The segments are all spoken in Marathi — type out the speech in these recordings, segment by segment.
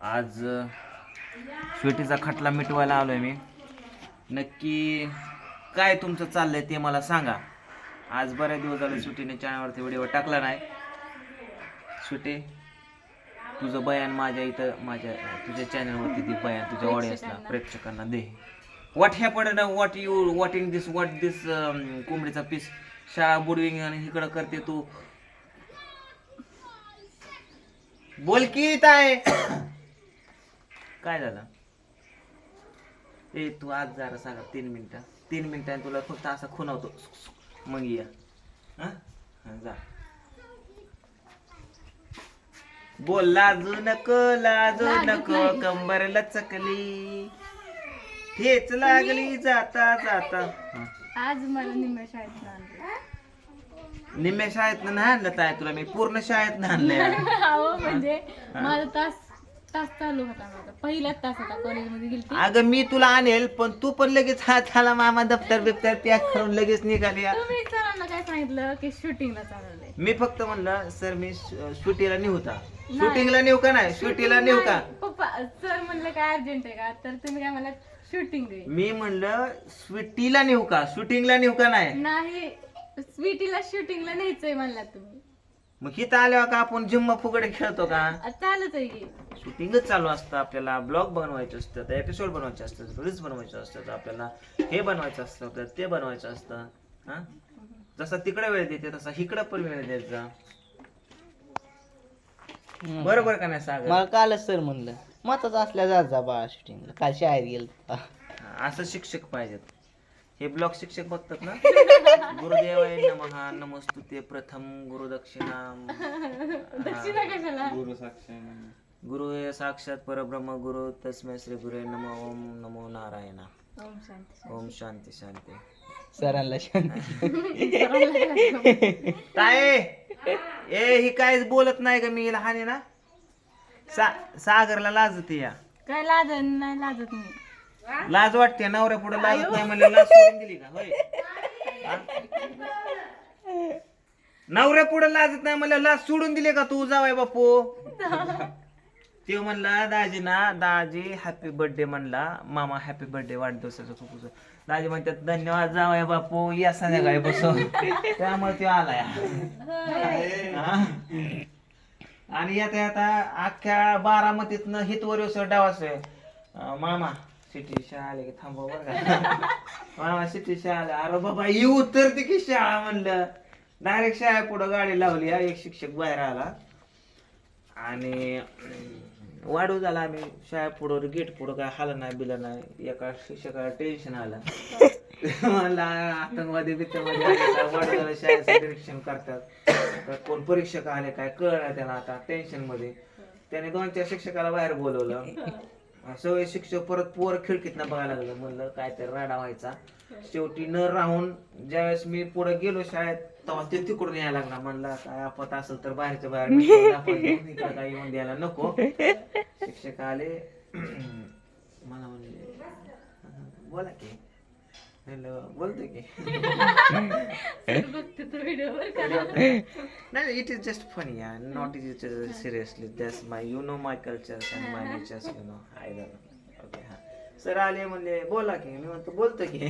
आज स्वीटीचा खटला मिटवायला आलोय मी. नक्की काय तुमचं चाललंय ते मला सांगा. आज बऱ्याच दिवस झाले सुटीने चॅनलवरती व्हिडिओ टाकला नाही. सुटे तुझं बयान माझ्या इथं माझ्या तुझ्या चॅनलवरती ती बयान तुझ्या ऑडियन्सला प्रेक्षकांना दे. What happen what you waiting this what this कोंबडीचा पीस शाळा बुडविंग आणि इकडं करते तू? बोल की ताय काय झालं? ए तू आज जरा सांगा तीन मिनिटं. तीन मिनिटांनी तुला फक्त असा खुणावतो मग या. हा? हा, जा. बोल लाजू नको लाजू नको कंबर लचकली. ठेच लागली जाता जाता. हा. आज मला निम्म्या शाळेत आणलं निम्म्या शाळेत नाही आणलं ताय तुला? मी पूर्ण शाळेत आणलंय. अहो म्हणजे माझा तास तास चालू होता माझा. पहिलाच तास होता कॉलेजमध्ये गेली अगं मी तुला आणेल पण तू पण लगेच हाताला मामा दप्तर बिप्तर पॅक करून लगेच निघाली. तुम्ही सरांना काय सांगितलं? की शूटिंगला चालवलंय. मी फक्त म्हणलं सर मी शूटिंगला नेऊ का? शूटिंगला नेऊ का नाही? शूटिंगला नेऊ का? पप्पा सर म्हणलं काय अर्जंट आहे का? तर तुम्ही काय मला शूटिंग दे मी म्हणलं स्वीटीला नेऊ का? शूटिंगला नेऊ का नाही? नाही स्वीटीला शूटिंगला न्यायचंय म्हणला तुम्ही. मग हिथं आल्यावर का आपण जिम्मा फुगडे खेळतो का? चालत आहे की. शूटिंगच चालू असतं आपल्याला. ब्लॉग बनवायचे असतात एपिसोड बनवायचे असतात रील्स बनवायचे असतात आपल्याला हे बनवायचं असतं आपल्याला ते बनवायचं असतं. हा? जसा तिकडे वेळ देते तसा इकडं पण वेळ द्यायचा. बरोबर का नाही सागर? मला कालच सर म्हणलं मताच असल्या जात जा बाळा शूटिंगला काल शाळेत गेल हा, असं शिक्षक पाहिजेत. हे ब्लॉग शिक्षक बघतात ना? गुरुदेवाय नमः नमस्तुते प्रथम गुरुदक्षिणा दक्षिणा कशाला? गुरु हे साक्षात परब्रह्म गुरु तस्मै श्री गुरे नमो ओम नमो नारायणा. ओम शांती ओम शांती शांती. सरांना शांती. ताये ए ही काहीच बोलत नाही का मी? लहान आहे ना? सा सागरला लाजते या. काय लाजत नाही लाजत मी. लाज वाटते नवऱ्या पुढे लाजत नाही म्हणजे लाज सोडून दिली का? होय? नवऱ्या पुढे लाजत नाही म्हणजे लाज सोडून दिली का तू? जावाय बापू. ते म्हणला दाजी ना दाजी हॅपी बर्थडे म्हणला. मामा हॅपी बर्थडे वाढदिवसाचं तुझं दाजी म्हणतात धन्यवाद जावाय बापू. या संध्याकाळी बसून. त्यामुळे ते आलाय. आणि आता आता अख्ख्या बारामतीतनं हितवर डावास मामा सिटी शाळा आले की थांबव बरं का. मामा सिटी शाळा आल्या अरे बाबा ही तर ते की शाळा म्हणलं. डायरेक्ट शाळा पुढं गाडी लावली हा. एक शिक्षक बाहेर आला. आणि वाढू झाला आम्ही. शाळा पुढं गेट पुढं काय हाल नाही बिलं नाही. एका शिक्षकाला टेन्शन आलं. मला आतंकवादी बितंकवादी आले का? वाढू शाळेचं निरीक्षण करतात. तर कोण परीक्षक आले काय कळलं त्याला आता टेन्शनमध्ये. त्याने दोन चार शिक्षकाला बाहेर बोलवलं. सगळे शिक्षक परत पोर खिडकीतनं बघायला लागलं. म्हणलं काय तर राडा व्हायचा. शेवटी न राहून ज्यावेळेस मी पुढे गेलो शाळेत तेव्हा ते तिकडून यायला लागला. म्हणला काय आपत असेल तर बाहेरच्या बाहेर निघून आपण इकडं येऊन द्यायला नको. शिक्षक आले. मला म्हणले बोला की. म्हणलं बोलतो की. बघते तो व्हिडिओ वर का नाही it is just funny not is it seriously that's my you know my culture and my natures you know I don't okay हा सर आले म्हणले बोला की. मी म्हणतो बोलतो की.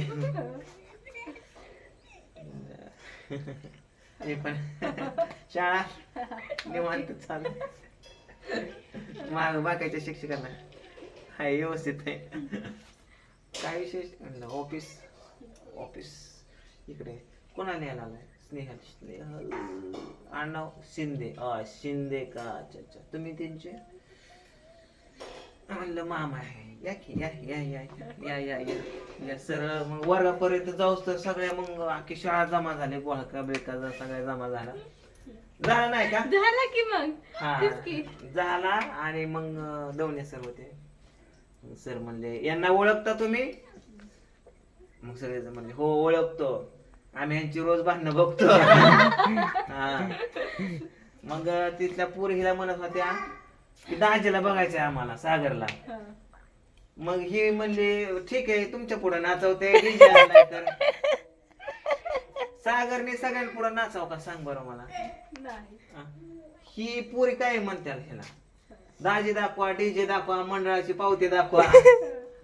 हे पण शाळा निवांत चालू. माग बाकीच्या शिक्षकांना. हाय व्यवस्थित आहे. काय विशेष? ऑफिस. ऑफिस. इकडे. कोणाला यायला आलाय स्नेहल स्नेहल आडनाव शिंदे. अ शिंदे का? अच्छा अच्छा. तुम्ही त्यांचे? म्हणलं मामा आहे. या की या या या या या या या. सरळ मग वर्गापर्यंत जाऊस तर सगळ्या मग अख्खी शाळा जमा झाले. बोळका बिळका सगळ्या जमा झाला. झाला नाही का? झाला की मग? हा. तेच की. झाला आणि मग दवणे सर होते. सर म्हणले यांना ओळखता तुम्ही? मग सगळेजण म्हणले हो ओळखतो. आम्ही यांची रोज भांडणं बघतो. हा. मग तिथल्या पोरीला म्हणत होत्या की दाजीला बघायचंय आम्हाला सागरला. हा. मग ही म्हणली ठीक आहे तुमच्यापुढे नाचवते DJ आणलाय तर सागरने सगळ्यांना पुढे नाचाव का सांग बरं मला? नाही. हा. ही पोरी काय म्हणते ह्याला दाजी दाखवा डीजे दाखवा मंडळाची पावती दाखवा.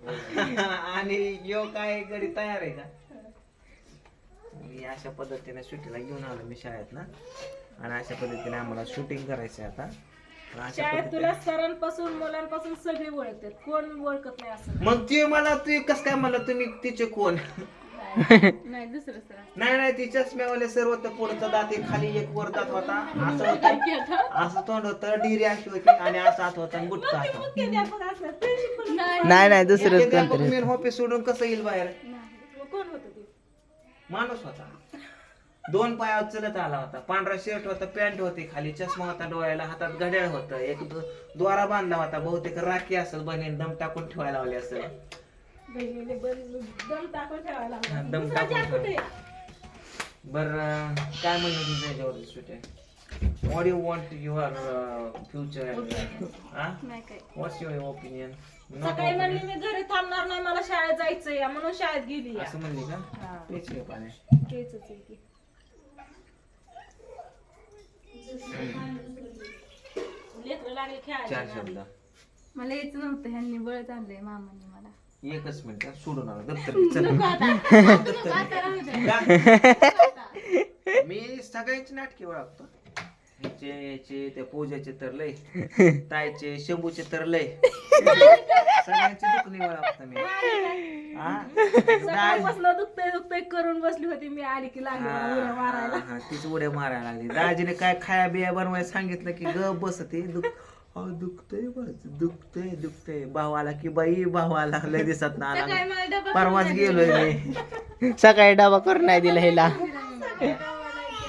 आणि यो काय गडी तयार आहे का? मी अशा पद्धतीने सुट्टीला घेऊन आलो मी शाळेत ना आणि अशा पद्धतीने आम्हाला शूटिंग करायचं आहे आता. आणि अशा शाळेत पद्धतीने- तुला सरांपासून मुलांपासून सगळे ओळखतात. कोण ओळखत नाही असं मग ते मला तू कस काय मला तुम्ही? तिचे कोण? नाही दुसरं सर नाही नाही ती चष्म्यावाले सर्व तर पुढचा दात एक खाली एक वर दात होता. असं होतं. असं तोंड होतं. डिरी अशी होती आणि असं हात होता आणि गुटका होता. नाही नाही दुसरंच मुख्याध्यापक कोणतरी मेन ऑफिस सोडून कसं येईल बाहेर? होतं माणूस होता. दोन पायावर चलत आला होता. पांढरा शर्ट होता पॅन्ट होती खाली. चष्मा होता डोळ्याला हातात घड्याळ होतं. एक दो- दोरा बांधला होता. बहुतेक राखी असेल बनेन दम टाकून ठेवायला लावली असेल. बहिणीने दम टाकून ठेवायला. दम टाकून बर काय म्हणलं तुझं याच्यावर सुटे? What you want your future हा नाही काय व्हॉट्स युअर ओपिनियन सकाळी म्हणली मी घरी थांबणार नाही मला शाळेत जायचंय म्हणून शाळेत गेली असं म्हणली का? हा. तेच आहे पाणी तेच आहे की. लेकरं लागले चार शब्द. मला यायचं नव्हतं ह्यांनी बळच आणलंय मामाने मला. एकच मिनिट सोडून आला दप्तर चल का? मी सगळ्यांची नाटके ओळखतो. ह्याचे ह्याचे त्या पूजाचे तर लय. तायचे शंभूचे तर लय. सगळ्यांची दुखणी ओळखतो मी. हा? दुखतय दुखतय करून बसली होती मी आली की लागली मला उड्या मारायला. हा, हा, तीच उड्या मारायला लागली. दाजीने काय खाया बिया बनवायला सांगितलं की ग बसते दुख अहो, दुखतंय बस दुखतंय दुखतंय. भाऊ आला की बाई भाऊ आला लय दिसत ना आला. काय मला डबा परवाच गेलोय मी. सकाळी डबा करून नाही दिला हिला.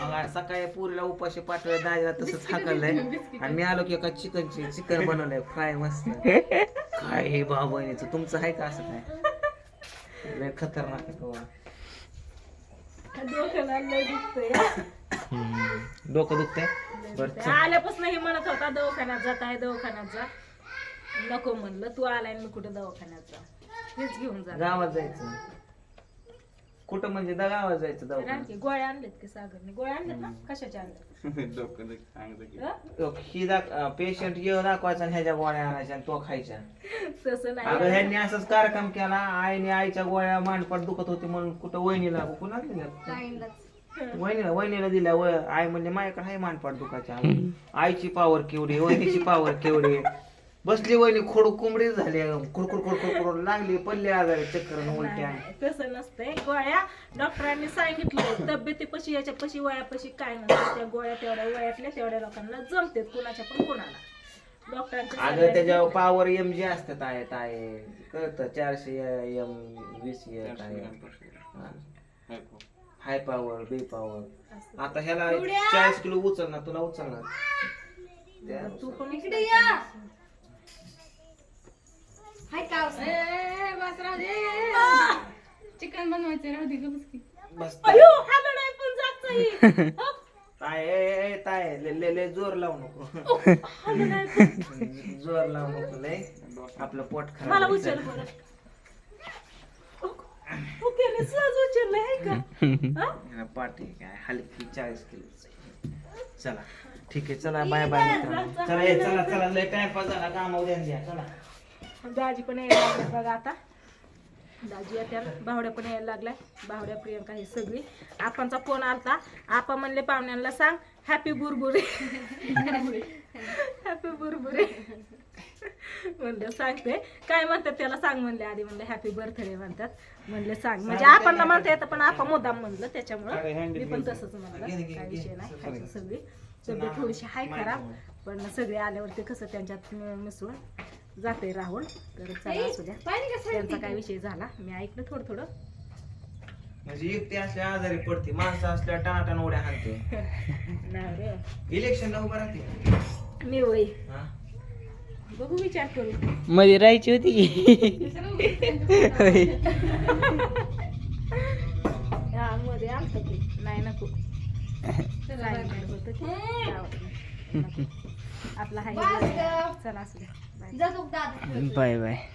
मग आज सकाळी पुरीला उपाशी पाठवलं दाजीला तसंच हाकललंय. आणि मी आलो की एका चिकनची चिकन बनवलंय. फ्राय मस्त. काय हे भाऊ बहिणीचं? तुमचं आहे का असं काय? लय खतरनाक आहे तो. डोक्याला लय दुखतंय. डोकं दुखतंय? बर आल्यापासून हे म्हणत होता दवाखान्यात जात आहे दवाखान्यात जा. नको म्हणलं तू आलाय मी कुठं दवाखान्यात जा. हेच घेऊन जा. गावात जायचं. कुठं म्हणजे दा गावात जायचं दवाखान्यात आणखी गोळ्या आणल्यात की सागरने? गोळ्या आणल्यात ना? कशाच्या आणल्यात? हं? ही दाख पेशंट येऊ दाखवायचा आणि ह्याच्या गोळ्या आणायच्या आणि तो खायच्या तसं अगं नाही ह्यांनी असंच कार्यक्रम केला. आईने आईच्या गोळ्या मांडपाट दुखत होती म्हणून कुठं वहिनीला कुणा दिल्या वहिनीला वहिनीला दिल्या व आई म्हणजे माझ्याकडे आहे मांडपाट दुखाच्या आईची पावर केवढी वहिनीची पावर केवढी? बसली वहिनी खोड कोंबडी झाली खुडखुड खुडखुड खुड लागली पडली आजारी चक्कर उलट्या. तसं नसतंय. गोळ्या डॉक्टरांनी सांगितलं तब्येतीपाशी याच्यापाशी वयापाशी काय नसतं त्या गोळ्या तेवढ्या वयातल्या तेवढ्या लोकांना जमतात कुणाच्या पण कुणाला. डॉक्टरांच्या अगं त्याच्यावर पावर एम जी असतात आहेत आहे. कळतं चारशे एम वीस आहे हाय पॉवर बे पॉवर आता ह्याला चाळीस किलो उचलणार तुला उचलणार. त्या- तू पण इकडे या. चिकन बनवायचं राहू दे गं बसकी बस अयो आलं नाही पण जात नाही. हं? ताय ए, ए, ताय ले ले ले जोर लावू नको. आलं नाही पण. जोर लावू नको लय आपलं पोट खराब मला बरं. सहज उचललं आहे का? हं? पाठी काय? हलकी चाळीस किलो चला ठीक आहे चला बाय बाय मित्रांनो. चला ए, चला चला लय टाइमपास झाला. काम उद्या द्या चला. दाजी पण यायला लागल्या बघा आता. दाजी येत्या बावड्या पण यायला लागलाय. बावड्या प्रियंका ही सगळी. आपांचा फोन आलता. आपा म्हणले पाहुण्यांना सांग हॅपी बुरबुरे हॅपी बुरबुरे म्हणलं सांगते. काय म्हणतात त्याला? सांग म्हणले आधी. म्हणलं हॅपी बर्थडे म्हणतात. म्हणले सांग. म्हणजे आपण म्हणता येतं पण आपण मुद्दाम म्हणलं त्याच्यामुळं. मी पण तसंच म्हणलं. काय विषय नाही. सगळी. तब्येत थोडीशी हाय खराब. पण सगळे आल्यावरती कसं त्यांच्यात मिसळून जाते राहुल. तर चला असू द्या. त्यांचा काय विषय झाला? मी ऐकलं थोडं थोडं. म्हणजे एकटी असल्या आजारी पडते माणसं असल्या टाणाटाण उड्या हाणते. इलेक्शनला उभं राहते. मी वय हा? बघू विचार करू. मध्ये राहायची होती. हा मध्ये आलत की. नाही नको. आपला हाय. चला असू द्या. बाय. बाय.